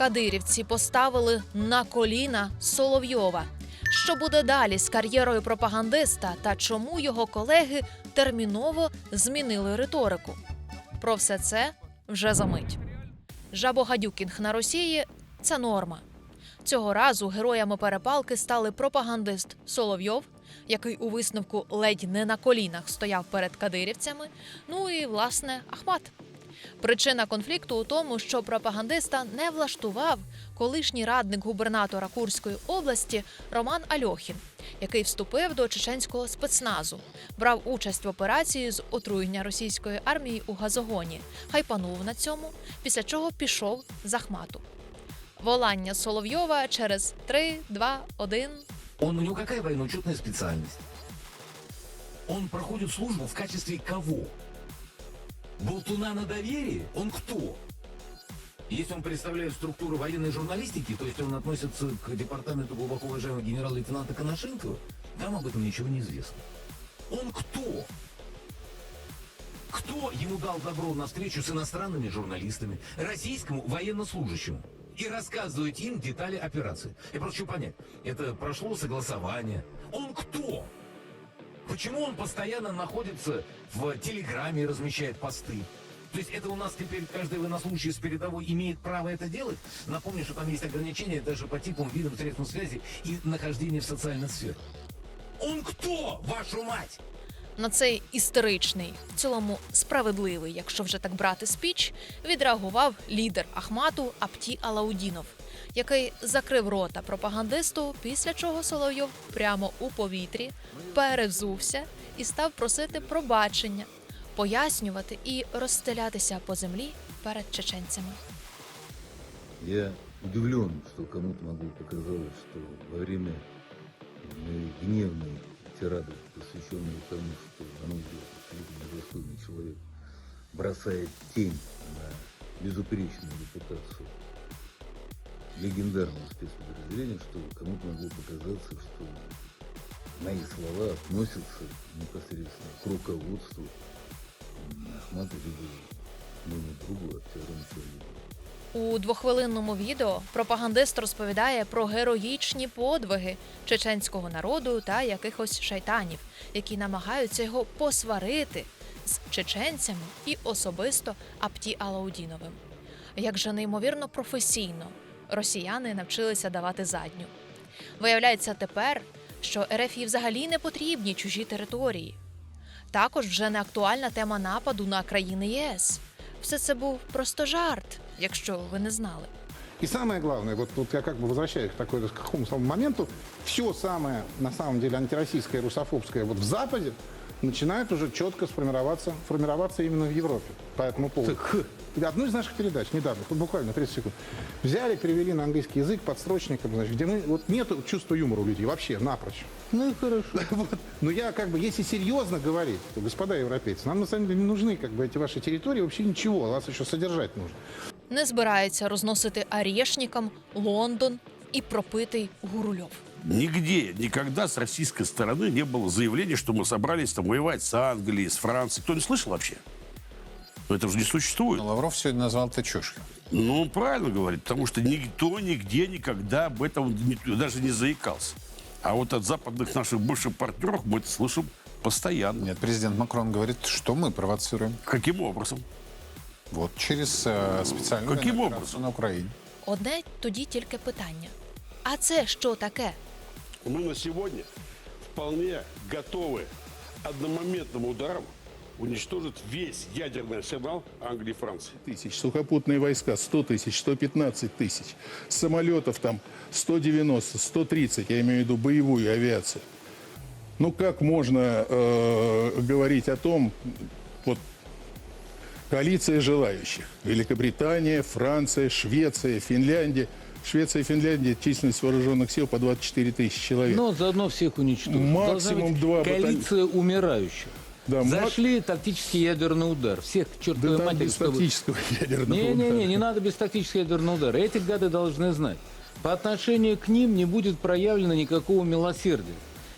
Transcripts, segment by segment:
Кадирівці поставили на коліна Соловйова. Що буде далі з кар'єрою пропагандиста та чому його колеги терміново змінили риторику? Про все це вже за мить. Жабогадюкінг на Росії це норма. Цього разу героями перепалки стали пропагандист Соловйов, який у висновку ледь не на колінах стояв перед кадирівцями, ну і власне Ахмат. Причина конфлікту у тому, що пропагандиста не влаштував колишній радник губернатора Курської області Роман Альохін, який вступив до чеченського спецназу, брав участь в операції з отруєння російської армії у газогоні, хайпанув на цьому, після чого пішов з Ахмату. Волання Соловйова через 3, 2, 1. Он у него какая военно-учетная специальность? Он проходит службу в качестве кого? Болтуна на доверие? Он кто? Если он представляет структуру военной журналистики, то есть он относится к департаменту глубоко уважаемого генерала-лейтенанта Коношенкова, там об этом ничего не известно. Он кто? Кто ему дал добро на встречу с иностранными журналистами, российскому военнослужащему? И рассказывать им детали операции. Я хочу понять, это прошло согласование. Он кто? Почему он постоянно находится в Телеграме и размещает посты? То есть это у нас теперь каждый военнослужащий с передовой имеет право это делать? Напомню, что там есть ограничения даже по типам, видам средств связи и нахождения в социальных сферах. Он кто, вашу мать? На цей істеричний, в цілому справедливий, якщо вже так брати спіч, відреагував лідер Ахмату Апті Алаудінов, який закрив рота пропагандисту, після чого Соловйов прямо у повітрі перевзувся і став просити пробачення, пояснювати і розстелятися по землі перед чеченцями. Я удивлен, что кому-то могло показалось, что во время моей гневной тирады, тому, что, на мой взгляд, абсолютно недостойный на безупречную репутацию легендарного спецподразделения, что кому-то могло показаться, что мои слова относятся непосредственно к руководству Ахмата либо моему другу Чарльзу. У двохвилинному відео пропагандист розповідає про героїчні подвиги чеченського народу та якихось шайтанів, які намагаються його посварити з чеченцями і особисто Апті Алаудіновим. Як же неймовірно професійно росіяни навчилися давати задню. Виявляється тепер, що РФ взагалі не потрібні чужі території. Також вже не актуальна тема нападу на країни ЄС. Все це був просто жарт, якщо ви не знали. И самое главное, вот, вот я как бы возвращаюсь к, такой, к какому самому моменту, все самое, на самом деле, антироссийское, русофобское вот в Западе начинает уже четко сформироваться, формироваться именно в Европе по этому поводу Одну из наших передач недавно, вот буквально 30 секунд, взяли, перевели на английский язык подстрочником, значит, где мы, вот нет чувства юмора у людей вообще, напрочь. Ну и хорошо. Вот. Но я как бы, если серьезно говорить, то, господа европейцы, нам на самом деле не нужны как бы эти ваши территории, вообще ничего, вас еще содержать нужно. Не збирається розносити Орешникам Лондон і пропитий Гурульов. Нигде, никогда с российской стороны не было заявления, что мы собрались там воевать с Англией, с Францией. Кто не слышал вообще? Это же не существует. Но Лавров сегодня назвал это чушью. Ну, он правильно говорит, потому что никто нигде никогда об этом даже не заикался. А вот от западных наших бывших партнеров мы это слышим постоянно. Нет, президент Макрон говорит, что мы провоцируем. Каким образом? Вот через э, специальную Каким образом? на Украине. Одне тоді тільки питання: а це що таке? Мы на сегодня вполне готовы одномоментным ударом уничтожить весь ядерный арсенал Англии и Франции. тысяч, сухопутные войска 100 тысяч, 115 тысяч, самолетов там 190, 130, я имею в виду боевую авиацию. Ну как можно э, говорить о том, вот коалиция желающих, Великобритания, Франция, Швеция, Финляндия. Швеция и Финляндия численность вооруженных сил по 24 тысячи человек. Но заодно всех уничтожить. Максимум два батальона. Коалиция умирающих. Да, Зашли тактический ядерный удар. Всех к да чертовой там матери, без чтобы- тактического ядерного Не-не-не, удара. не надо без тактического ядерного удара. Эти гады должны знать. По отношению к ним не будет проявлено никакого милосердия.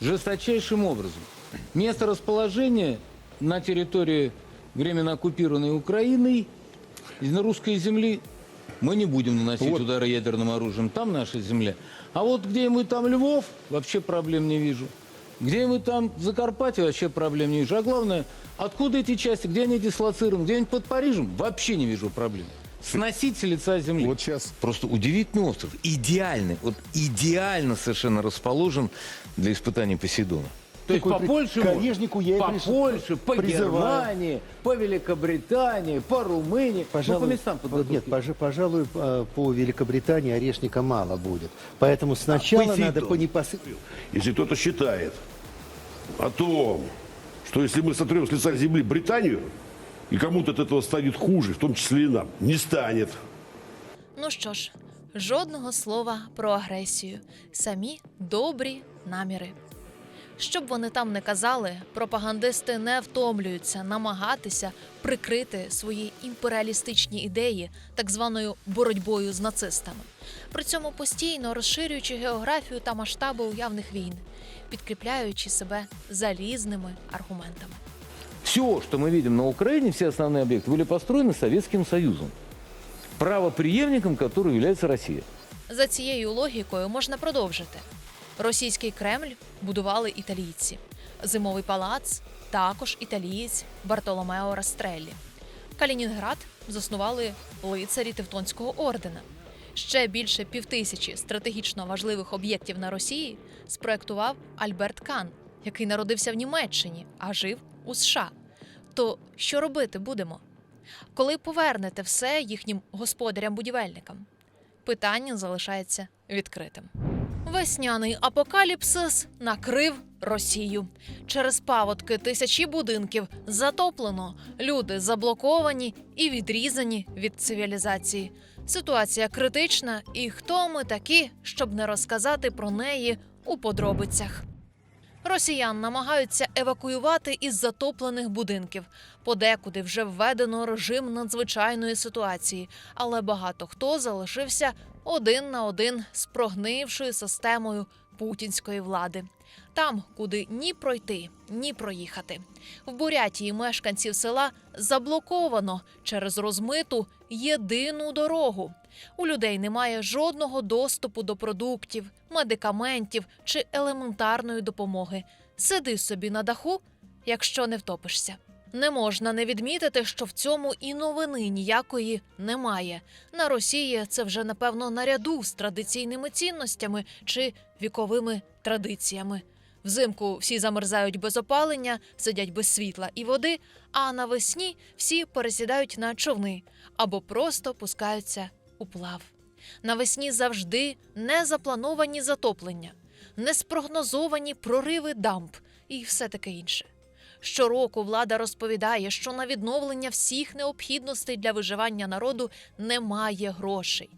Жесточайшим образом. Место расположения на территории временно оккупированной Украиной, на русской земли, мы не будем наносить Вот. удары ядерным оружием, там наша земля. А вот где-нибудь там Львов, вообще проблем не вижу. Где-нибудь там Закарпатье, вообще проблем не вижу. А главное, откуда эти части, где они дислоцированы, где-нибудь под Парижем, вообще не вижу проблем. Сносить с лица земли. Вот сейчас Просто удивительный остров. Идеальный, вот идеально совершенно расположен для испытаний Посейдона. То есть Такой по при- Польше к можно. Онежнику я и по приш- Польше, по призываю. Германии, по Великобритании, по Румынии. Пожалуй, ну, по местам вот подготовки. нет, пожа- пожалуй, э, по Великобритании орешника мало будет. Поэтому сначала Посейдон. надо по непосыл... Если кто-то считает о том, что если мы сотрем с лица земли Британию, и кому-то от этого станет хуже, в том числе и нам, не станет. Ну що ж, жодного слова про агресію, самі добрі наміри. Щоб вони там не казали, пропагандисти не втомлюються намагатися прикрити свої імперіалістичні ідеї так званою боротьбою з нацистами, при цьому постійно розширюючи географію та масштаби уявних війн, підкріпляючи себе залізними аргументами. Все, что мы видим на Украине, все основные объекты, были построены Советским Союзом, правоприемником которого является Россия. За цією логікою можна продовжити. Російський Кремль будували італійці. Зимовий палац також італієць Бартоломео Растреллі. Калінінград заснували лицарі Тевтонського ордена. Ще більше півтисячі стратегічно важливих об'єктів на Росії спроектував Альберт Кан, який народився в Німеччині, а жив у США. То що робити будемо? Коли повернете все їхнім господарям-будівельникам? питання залишається відкритим. Весняний апокаліпсис накрив Росію. Через паводки тисячі будинків затоплено, люди заблоковані і відрізані від цивілізації. Ситуація критична, і хто ми такі, щоб не розказати про неї у подробицях. Росіян намагаються евакуювати із затоплених будинків. Подекуди вже введено режим надзвичайної ситуації, але багато хто залишився один на один з прогнившою системою путінської влади. Там, куди ні пройти, ні проїхати. В Бурятії мешканців села заблоковано через розмиту єдину дорогу. У людей немає жодного доступу до продуктів, медикаментів чи елементарної допомоги. Сиди собі на даху, якщо не втопишся. Не можна не відмітити, що в цьому і новини ніякої немає. На Росії це вже напевно наряду з традиційними цінностями чи віковими традиціями. Взимку всі замерзають без опалення, сидять без світла і води, а навесні всі пересідають на човни або просто пускаються у плав. Навесні завжди незаплановані затоплення, неспрогнозовані прориви дамб і все таке інше. Щороку влада розповідає, що на відновлення всіх необхідностей для виживання народу немає грошей.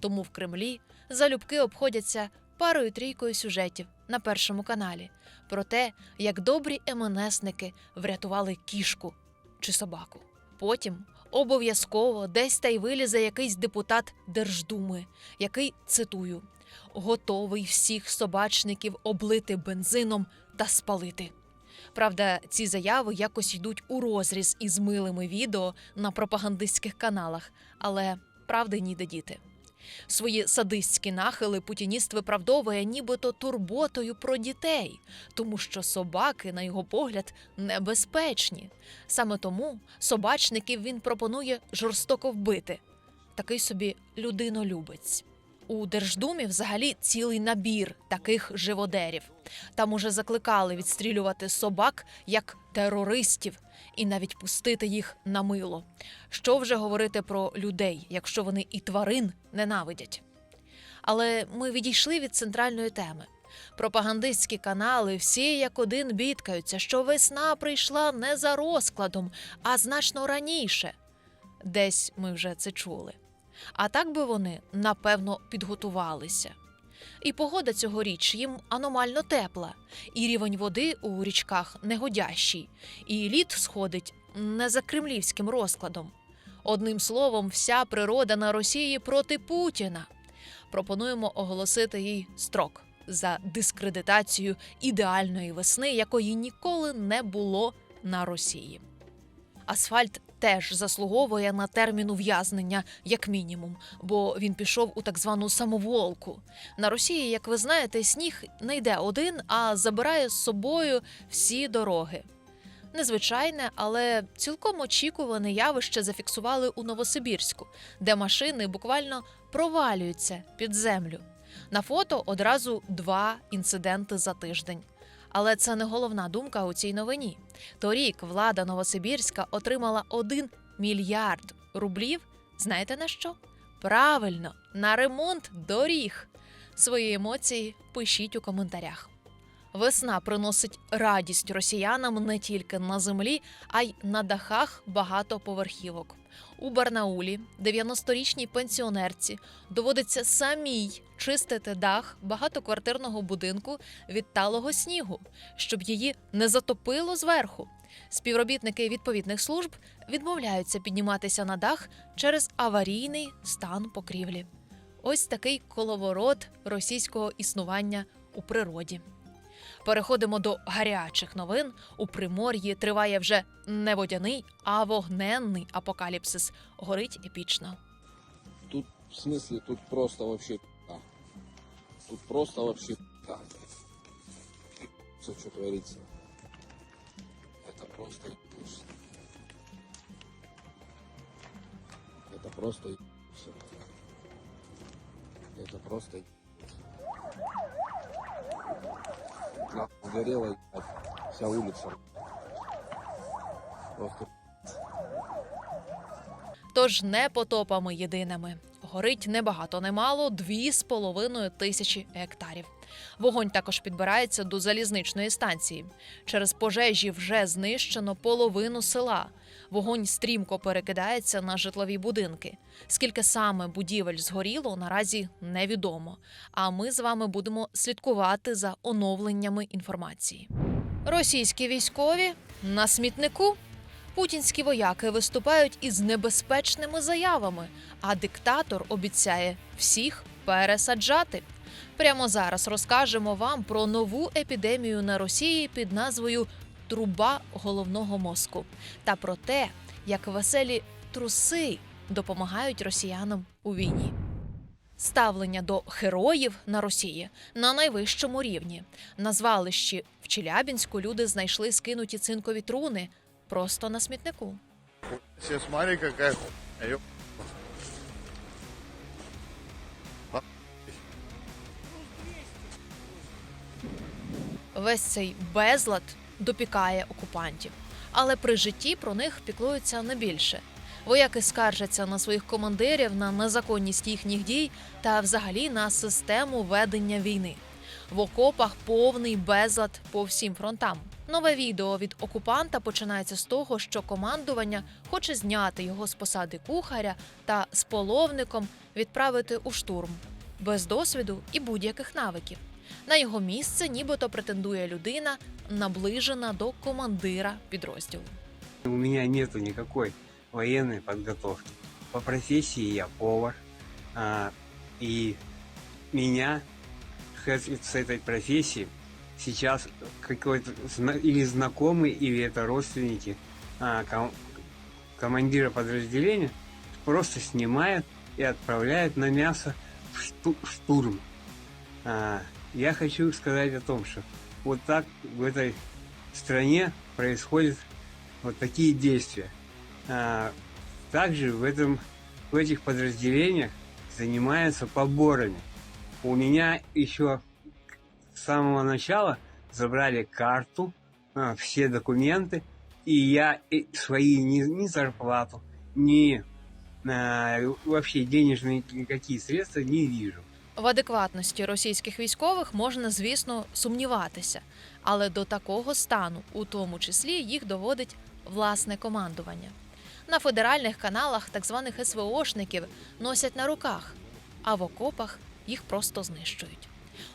Тому в Кремлі залюбки обходяться парою трійкою сюжетів на першому каналі про те, як добрі МНСники врятували кішку чи собаку. Потім обов'язково десь та й вилізе якийсь депутат Держдуми, який цитую готовий всіх собачників облити бензином та спалити. Правда, ці заяви якось йдуть у розріз із милими відео на пропагандистських каналах, але правди ніде діти. Свої садистські нахили путініст виправдовує нібито турботою про дітей, тому що собаки, на його погляд, небезпечні. Саме тому собачників він пропонує жорстоко вбити. Такий собі людинолюбець. У Держдумі взагалі цілий набір таких живодерів. Там уже закликали відстрілювати собак як терористів і навіть пустити їх на мило. Що вже говорити про людей, якщо вони і тварин ненавидять? Але ми відійшли від центральної теми. Пропагандистські канали всі як один бідкаються, що весна прийшла не за розкладом, а значно раніше. Десь ми вже це чули. А так би вони напевно підготувалися. І погода цьогоріч їм аномально тепла, і рівень води у річках негодящий, і лід сходить не за кремлівським розкладом. Одним словом, вся природа на Росії проти Путіна. Пропонуємо оголосити їй строк за дискредитацію ідеальної весни, якої ніколи не було на Росії. Асфальт теж заслуговує на термін ув'язнення, як мінімум, бо він пішов у так звану самоволку. На Росії, як ви знаєте, сніг не йде один, а забирає з собою всі дороги. Незвичайне, але цілком очікуване явище зафіксували у Новосибірську, де машини буквально провалюються під землю. На фото одразу два інциденти за тиждень. Але це не головна думка у цій новині. Торік влада Новосибірська отримала 1 мільярд рублів. Знаєте на що? Правильно, на ремонт доріг. Свої емоції пишіть у коментарях. Весна приносить радість росіянам не тільки на землі, а й на дахах багатоповерхівок. У Барнаулі 90-річній пенсіонерці доводиться самій чистити дах багатоквартирного будинку від талого снігу, щоб її не затопило зверху. Співробітники відповідних служб відмовляються підніматися на дах через аварійний стан покрівлі. Ось такий коловорот російського існування у природі. Переходимо до гарячих новин. У Примор'ї триває вже не водяний, а вогненний апокаліпсис. Горить епічно. Тут, в смысле, тут просто вообще да. Тут просто вообще да. Все, что творится. Это просто ужас. Это просто все. Это просто Ебать, вся улица. Просто Тож не потопами єдиними. Горить небагато, немало дві з половиною тисячі гектарів. Вогонь також підбирається до залізничної станції. Через пожежі вже знищено половину села. Вогонь стрімко перекидається на житлові будинки. Скільки саме будівель згоріло, наразі невідомо. А ми з вами будемо слідкувати за оновленнями інформації. Російські військові на смітнику. Путінські вояки виступають із небезпечними заявами, а диктатор обіцяє всіх пересаджати. Прямо зараз розкажемо вам про нову епідемію на Росії під назвою Труба головного мозку та про те, як веселі труси допомагають росіянам у війні. Ставлення до героїв на Росії на найвищому рівні. На звалищі в Челябінську люди знайшли скинуті цинкові труни просто на смітнику. Сейчас смотри, какая хуйня. Весь цей безлад допікає окупантів, але при житті про них піклуються не більше. Вояки скаржаться на своїх командирів на незаконність їхніх дій та взагалі на систему ведення війни. В окопах повний безлад по всім фронтам. Нове відео від окупанта починається з того, що командування хоче зняти його з посади кухаря та з половником відправити у штурм без досвіду і будь-яких навиків. На його місце нібито претендує людина, наближена до командира підрозділу. У меня нету никакой военной подготовки. По профессии я повар, а, меня с с этой профессии сейчас какой-то или знакомый, или это родственники а, ком- командира подразделения просто снимают и отправляют на мясо в шту- в штурм. А, я хочу сказать о том, что вот так в этой стране происходят вот такие действия. А, также в, этом, в этих подразделениях занимаются поборами. У меня еще с самого начала забрали карту, все документы, и я свои ни, ни зарплату, ни а, вообще денежные никакие средства не вижу. В адекватності російських військових можна, звісно, сумніватися, але до такого стану, у тому числі, їх доводить власне командування. На федеральних каналах так званих СВОшників носять на руках, а в окопах їх просто знищують.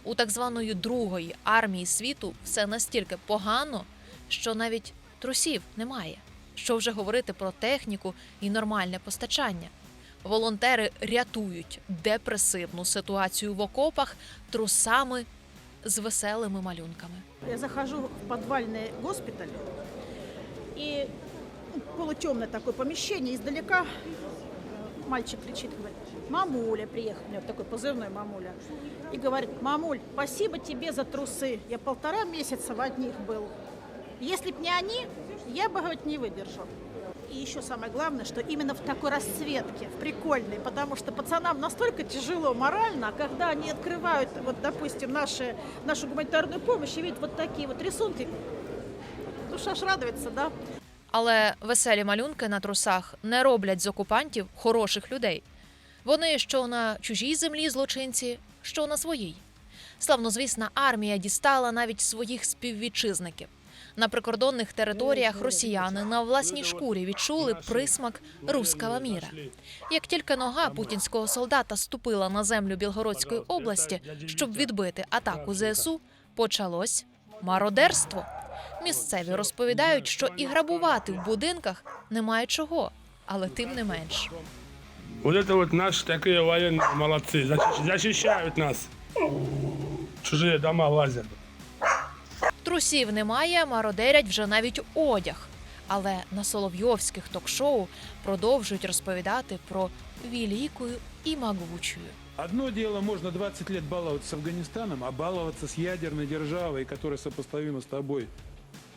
У так званої другої армії світу все настільки погано, що навіть трусів немає. Що вже говорити про техніку і нормальне постачання. Волонтери рятують депресивну ситуацію в окопах трусами з веселими малюнками. Я захожу в подвальный госпиталь, и ну, полутемное такое помещение. Издалека мальчик кричит, говорит, мамуля приехала, у него такой позывной мамуля. И говорит, мамуль, спасибо тебе за трусы. Я полтора месяца в одних был. Если б не они, я бы, говорит, не выдержал. И еще самое главное, что именно в такой расцветке, в прикольной, потому что пацанам настолько тяжело морально, а когда они открывают, вот, допустим, наши, нашу гуманитарную помощь и видят вот такие вот рисунки, душа ж радуется, да? Але веселі малюнки на трусах не роблять з окупантів хороших людей. Вони що на чужій землі злочинці, що на своїй. Славнозвісна армія дістала навіть своїх співвітчизників. На прикордонних територіях росіяни на власній шкурі відчули присмак руского міра. Як тільки нога путінського солдата ступила на землю Білгородської області, щоб відбити атаку ЗСУ, почалось мародерство. Місцеві розповідають, що і грабувати в будинках немає чого, але тим не менш. Вот это вот наши такие военные молодцы, защищ- защищают нас. Чужие дома лазят. Трусів немає, мародерять вже навіть одяг. Але на соловйовських ток-шоу продовжують розповідати про велику і могучу. Одно дело, можно 20 лет баловаться с Афганистаном, а баловаться с ядерной державой, которая сопоставима с тобой.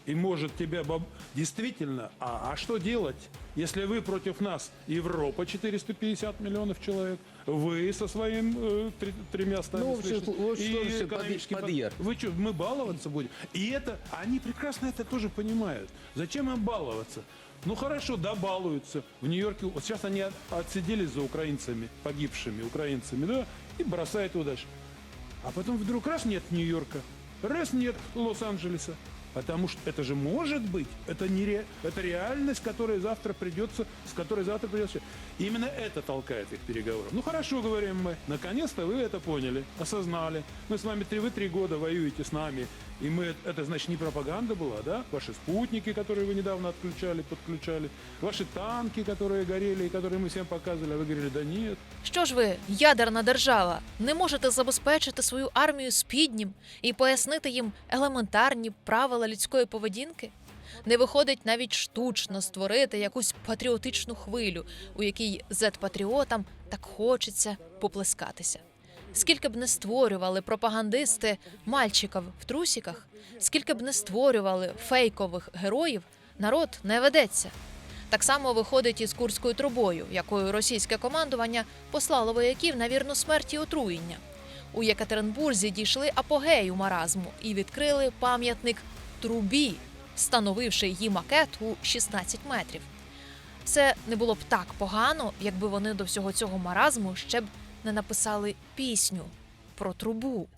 И может тебя боб- действительно, а, а что делать, если вы против нас, Европа 450 миллионов человек, вы со своим э, три- тремя стами Ну, общем, вот и экономический под- под- подъехали. Вы что, мы баловаться будем? И это, они прекрасно это тоже понимают. Зачем им баловаться? Ну хорошо, да, балуются. В Нью-Йорке, вот сейчас они от- отсиделись за украинцами, погибшими украинцами, да, и бросают его дальше. А потом вдруг раз нет Нью-Йорка, раз нет Лос-Анджелеса. Потому что это же может быть, это, не ре, это реальность, которая завтра придется, с которой завтра придется. Именно это толкает их переговоров. Ну хорошо, говорим мы, наконец-то вы это поняли, осознали. Мы с вами три, вы три года воюете с нами, и мы, это значит не пропаганда была, да? Ваши спутники, которые вы недавно отключали, подключали, ваши танки, которые горели и которые мы всем показывали, а вы говорили, да нет, Що ж ви, ядерна держава, не можете забезпечити свою армію спіднім і пояснити їм елементарні правила людської поведінки? Не виходить навіть штучно створити якусь патріотичну хвилю, у якій зет-патріотам так хочеться поплескатися. Скільки б не створювали пропагандисти мальчиків в трусіках, скільки б не створювали фейкових героїв, народ не ведеться. Так само виходить із курською трубою, якою російське командування послало вояків на вірну смерть і отруєння. У Єкатеринбурзі дійшли апогею маразму і відкрили пам'ятник трубі, встановивши її макет у 16 метрів. Все не було б так погано, якби вони до всього цього маразму ще б не написали пісню про трубу.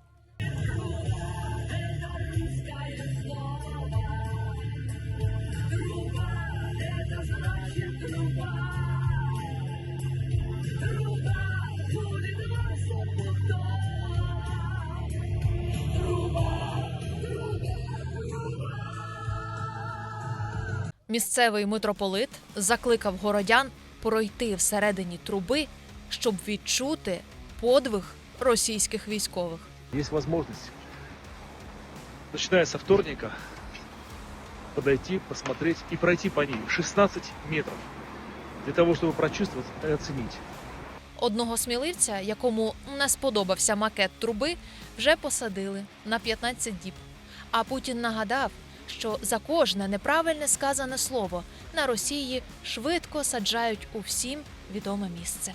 Місцевий митрополит закликав городян пройти всередині труби, щоб відчути подвиг російських військових. Есть возможность, начиная со вторника, подойти, посмотреть и пройти по ней 16 метров для того, чтобы прочувствовать и оценить. Одного сміливця, якому не сподобався макет труби, вже посадили на 15 діб. А Путін нагадав, що за кожне неправильне сказане слово на Росії швидко саджають у всім відоме місце.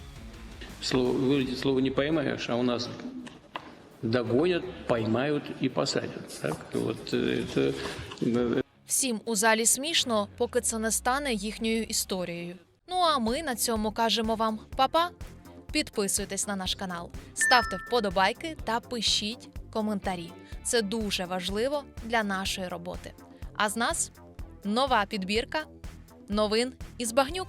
Слово, говорите, слово не поймаешь, а у нас догонят, поймают и посадят. Так? Вот э, это э, Всім у залі смішно, поки це не стане їхньою історією. Ну а ми на цьому кажемо вам па-па. Підписуйтесь на наш канал, ставте вподобайки та пишіть коментарі. Це дуже важливо для нашої роботи. А з нас нова підбірка новин із багнюк.